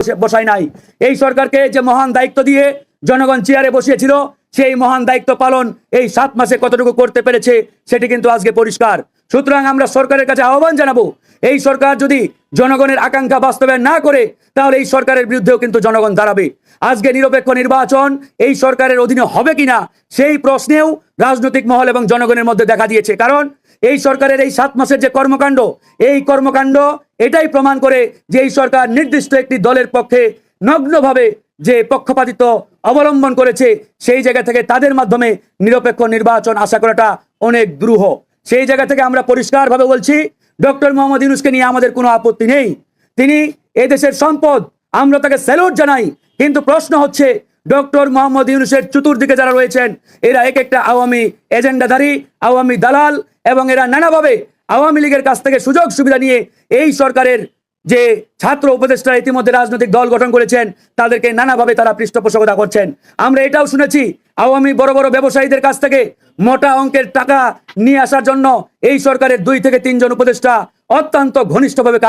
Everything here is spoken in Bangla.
বসে- বসায় নাই। এই সরকারকে যে মহান দায়িত্ব দিয়ে জনগণ চেয়ারে বসিয়েছিল, সেই মহান দায়িত্ব পালন এই সাত মাসে কতটুকু করতে পেরেছে, সেটি কিন্তু আজকে পরিষ্কার। সুতরাং আমরা সরকারের কাছে আহ্বান জানাব, এই সরকার যদি জনগণের আকাঙ্ক্ষা বাস্তবায়ন না করে, তাহলে এই সরকারের বিরুদ্ধেও কিন্তু জনগণ দাঁড়াবে। আজকে নিরপেক্ষ নির্বাচন, এই সরকারের অধীনে হবে কিনা, সেই প্রশ্নেও রাজনৈতিক মহল এবং জনগণের মধ্যে দেখা দিয়েছে। কারণ এই সরকারের এই সাত মাসের যে কর্মকাণ্ড, এই কর্মকাণ্ড এটাই প্রমাণ করে যে এই সরকার নির্দিষ্ট একটি দলের পক্ষে নগ্নভাবে যে পক্ষপাতিত্ব অবলম্বন করেছে, সেই জায়গা থেকে তাদের মাধ্যমে নিরপেক্ষ নির্বাচন আশা করাটা অনেক দ্রুহ। সেই জায়গা থেকে আমরা পরিষ্কারভাবে বলছি, ডক্টর মোহাম্মদ ইউনুসকে নিয়ে আমাদের কোনো আপত্তি নেই। তিনি এদেশের সম্পদ, আমরা তাকে স্যালুট জানাই। কিন্তু প্রশ্ন হচ্ছে, ডক্টর মোহাম্মদ ইউনুসের চতুর্দিকে যারা রয়েছেন, এরা এক একটা আওয়ামী এজেন্ডাধারী, আওয়ামী দালাল এবং এরা নানাভাবে আওয়ামী লীগের কাছ থেকে সুযোগ সুবিধা নিয়ে এই সরকারের যে ছাত্র উপদেষ্টারা ইতিমধ্যে রাজনৈতিক দল গঠন করেছেন, তাদেরকে নানাভাবে তারা পৃষ্ঠপোষকতা করছেন। আমরা এটাও শুনেছি আওয়ামী বড় বড় ব্যবসায়ীদের কাছ থেকে মোটা অঙ্কের টাকা নিয়ে আসার জন্য এই সরকারের দুই থেকে তিনজন উপদেষ্টা অত্যন্ত ঘনিষ্ঠভাবে কাজ